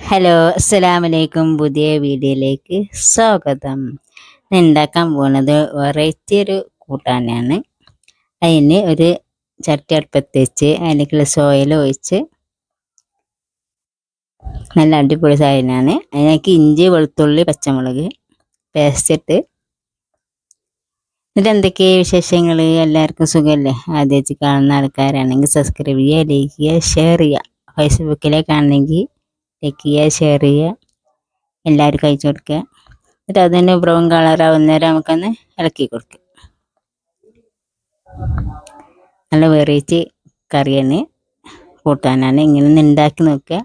Hello അസ്സലാമു അലൈക്കും പുതിയ വീഡിയോയിലേക്ക് സ്വാഗതം. ഉണ്ടാക്കാൻ പോണത് വെറൈറ്റി ഒരു കൂട്ടാനാണ്. അതിന് ഒരു ചട്ടി അടുപ്പത്ത് വെച്ച് അതിലേക്കുള്ള സോയിൽ ഒഴിച്ച് നല്ല അടിപൊളി സാധനമാണ്. അതിനേക്ക് ഇഞ്ചി വെളുത്തുള്ളി പച്ചമുളക് പേസ്റ്റ് ഇട്ട്. എന്നിട്ട് എന്തൊക്കെ വിശേഷങ്ങൾ? എല്ലാവർക്കും സുഖമല്ലേ? ആദ്യമായിട്ട് കാണുന്ന ആൾക്കാരാണെങ്കിൽ സബ്സ്ക്രൈബ് ചെയ്യുക ലൈക്ക് ചെയ്യുക ഷെയർ ചെയ്യുക. ഫേസ്ബുക്കിലേക്കാണെങ്കിൽ ലൈക്ക് ചെയ്യുക ഷെയർ ചെയ്യുക. എല്ലാവർക്കും അയച്ചു കൊടുക്കുക. എന്നിട്ട് അതിന് ബ്രൗൺ കളറാവുന്നേരം നമുക്കൊന്ന് ഇളക്കി കൊടുക്കുക. നല്ല വെറൈറ്റി കറിയാണ്. കൂട്ടാനാണ്. ഇങ്ങനെ ഒന്ന് ഉണ്ടാക്കി നോക്കുക.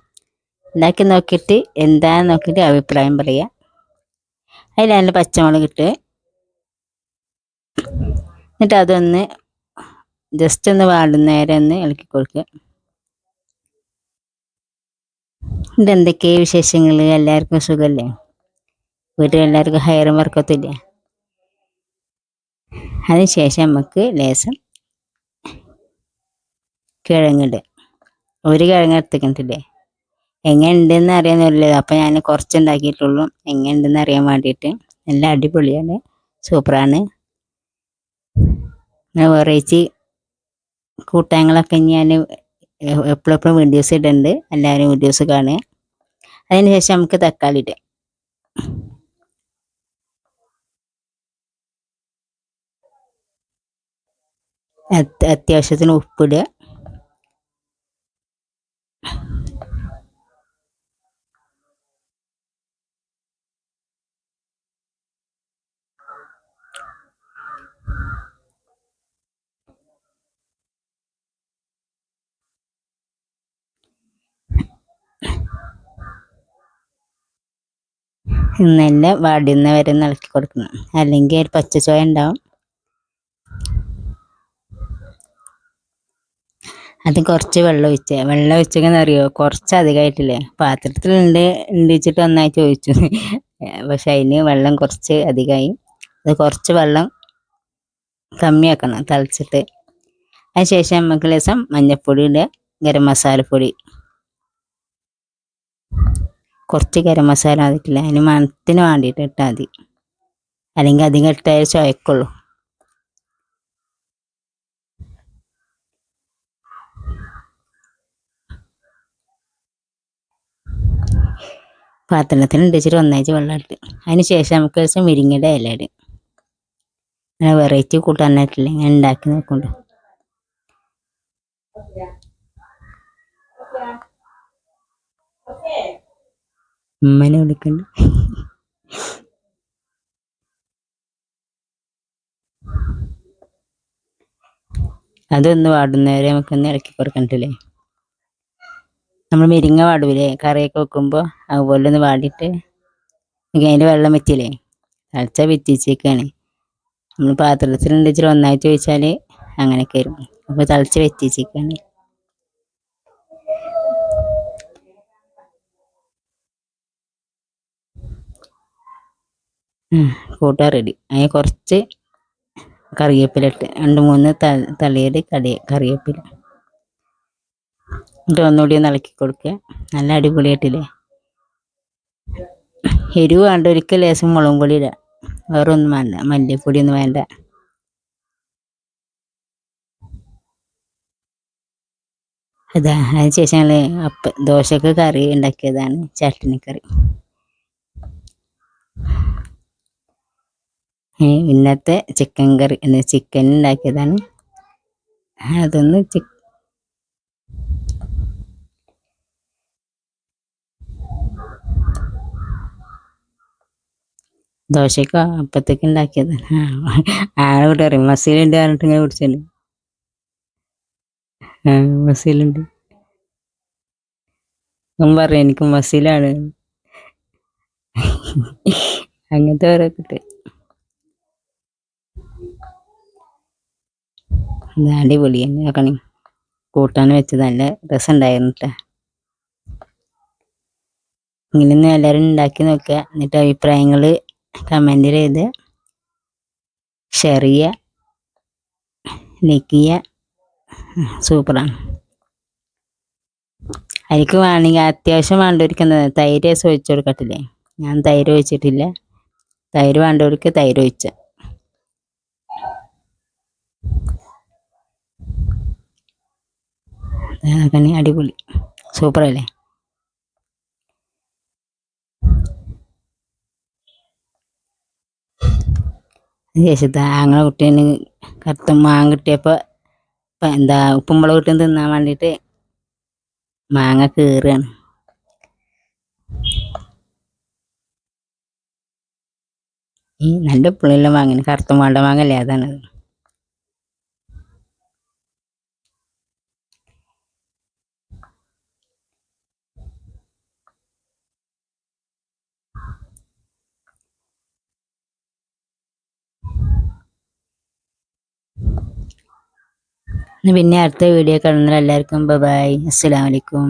ഉണ്ടാക്കി നോക്കിയിട്ട് എന്താന്ന് നോക്കിയിട്ട് അഭിപ്രായം പറയുക. അതിൽ നല്ല പച്ചമുളക് ഇട്ട് എന്നിട്ട് അതൊന്ന് ജസ്റ്റ് ഒന്ന് വാടുന്നേരം ഒന്ന് ഇളക്കി കൊടുക്കുക. ഇത് എന്തൊക്കെ വിശേഷങ്ങൾ എല്ലാവർക്കും സുഖമല്ലേ വീട്ടിൽ എല്ലാവർക്കും ഹയറും വർക്കത്തില്ലേ അതിനുശേഷം നമുക്ക് ലേസം കിഴങ്ങിട് ഒരു കിഴങ്ങ് എടുത്തിട്ടില്ലേ എങ്ങനെ ഉണ്ടെന്ന് അറിയാന്നില്ല അപ്പം ഞാൻ കുറച്ച് ഉണ്ടാക്കിയിട്ടുള്ളൂ എങ്ങനെ ഉണ്ടെന്ന് അറിയാൻ വേണ്ടിയിട്ട്. നല്ല അടിപൊളിയാണ്. സൂപ്പറാണ്. വെറൈറ്റി കൂട്ടാങ്ങളൊക്കെ ഞാൻ എപ്പോഴെപ്പോഴും വീഡിയോസ് ഇടുന്നുണ്ട് എല്ലാവരും വീഡിയോസ് കാണുക. അതിന് ശേഷം നമുക്ക് തക്കാളി ഇടാം. അത്- അത്യാവശ്യത്തിന് ഉപ്പിടുക നല്ല വടിന്ന് വരെ ഇളക്കി കൊടുക്കണം. അല്ലെങ്കിൽ ഒരു പച്ചച്ചോയ ഉണ്ടാവും. അത് കുറച്ച് വെള്ളം ഒഴിച്ച്. വെള്ളം ഒഴിച്ചെന്ന് അറിയോ? കുറച്ച് അധികമായിട്ടില്ലേ? പാത്രത്തിൽ ഉണ്ട് ഉണ്ടിച്ചിട്ട് ഒന്നായി ചോദിച്ചു. പക്ഷെ അതിന് വെള്ളം കുറച്ച് അധികമായി. അത് കുറച്ച് വെള്ളം കമ്മിയാക്കണം തളിച്ചിട്ട്. അതിനുശേഷം നമുക്ക് ലേശം മഞ്ഞൾപ്പൊടി ഇടുക ഗരം മസാലപ്പൊടി. കുറച്ച് ഗരം മസാല അതിട്ടില്ല. അതിന് മണത്തിന് വേണ്ടിയിട്ട് ഇട്ടാൽ മതി. അല്ലെങ്കിൽ അധികം ഇട്ടാൽ ചുവക്കുള്ളൂ. പാത്രത്തിന് ഇടിച്ചിട്ട് ഒന്നാഴ്ച വെള്ളം ഇട്ട്. അതിന് ശേഷം നമുക്ക് കുറച്ച് മുരിങ്ങയുടെ ഇല ഇടും അങ്ങനെ വെറൈറ്റി കൂട്ടാനായിട്ടില്ല ഇങ്ങനെ ഉണ്ടാക്കി നോക്കുന്നുണ്ട് ഉമ്മനെ വിളിക്കണ്ട. അതൊന്ന് വാടുന്നവരെ നമുക്കൊന്ന് ഇളക്കി കൊടുക്കണ്ടല്ലേ? നമ്മൾ മെരിങ്ങ വാടൂലേ? കറിയൊക്കെ വെക്കുമ്പോൾ അതുപോലെ ഒന്ന് വാടിയിട്ട് അതിന്റെ വെള്ളം വെച്ചില്ലേ തിളച്ച വെറ്റിച്ചേക്കാണ്. നമ്മൾ പാത്രത്തിൽ ഉണ്ടിച്ചിട്ട് ഒന്നായിട്ട് ചോദിച്ചാൽ അങ്ങനെയൊക്കെ വരും. അപ്പോൾ തളിച്ച് വെറ്റിച്ചേക്കാണ്. കൂട്ടാൻ റെഡി അതിന് കുറച്ച് കറിവേപ്പില ഇട്ട് രണ്ട് മൂന്ന് ത- തളിയുടെ കടി കറിവേപ്പില. എന്നിട്ട് ഒന്നുകൂടി ഒന്ന് ഇളക്കി കൊടുക്കുക. നല്ല അടിപൊളിയായിട്ടില്ലേ? എരിവ് വേണ്ട ഒരിക്കൽ ലേശം മുളകും പൊടി ഇടുക വേറെ ഒന്നും വേണ്ട മല്ലിപ്പൊടി ഒന്നും വേണ്ട. അതാ അതിന് ശേഷം ഞങ്ങൾ അപ്പ ദോശക്ക് കറി ഉണ്ടാക്കിയതാണ് ചട്ടിനിക്കറി ഇന്നത്തെ ചിക്കൻ കറി. ചിക്കൻ ഉണ്ടാക്കിയതാണ്. അതൊന്ന് ചിക്കൻ ദോശക്കോ അപ്പത്തേക്ക് ഉണ്ടാക്കിയത് ആളോട് പറയും മസീലുണ്ട് പറഞ്ഞിട്ട് ഇങ്ങനെ ആ മസീലുണ്ട്. പറയും എനിക്ക് മസീലാണ്. അങ്ങനത്തെ ഓരോ കിട്ടും. ഇത് അടിപൊളി തന്നെ ആക്കണേ കൂട്ടാൻ വെച്ചത് നല്ല രസമുണ്ടായിരുന്നു കേട്ടോ ഇങ്ങനെ എല്ലാവരും ഉണ്ടാക്കി നോക്കുക. എന്നിട്ട് അഭിപ്രായങ്ങൾ കമന്റ് ചെയ്ത് ഷെയർ ചെയ്യുക. ലൈക്ക് ചെയ്യുക. സൂപ്പറാണ് എനിക്ക് വേണമെങ്കിൽ അത്യാവശ്യം വേണ്ടവർക്ക് തൈര് ഒഴിച്ചു കൊടുക്കട്ടില്ലേ ഞാൻ തൈര് ഒഴിച്ചിട്ടില്ല തൈര് വേണ്ടവർക്ക് തൈര് ഒഴിച്ച കണി അടിപൊളി. സൂപ്പറല്ലേ? ശേഷത്തെ ആങ്ങളെ കുട്ടീന് കറുത്ത മാങ്ങ കിട്ടിയപ്പോൾ എന്താ ഉപ്പും മുളക് ഇട്ടും തിന്നാൻ വേണ്ടിയിട്ട് മാങ്ങ കീറുകയാണ് ഈ നല്ല പുള്ളിയുള്ള മാങ്ങനെ കറുത്ത വേണ്ട മാങ്ങല്ലേ അതാണ് പിന്നെ അടുത്ത വീഡിയോ കാണുന്ന എല്ലാവർക്കും ബൈ. അസ്സലാമലൈക്കും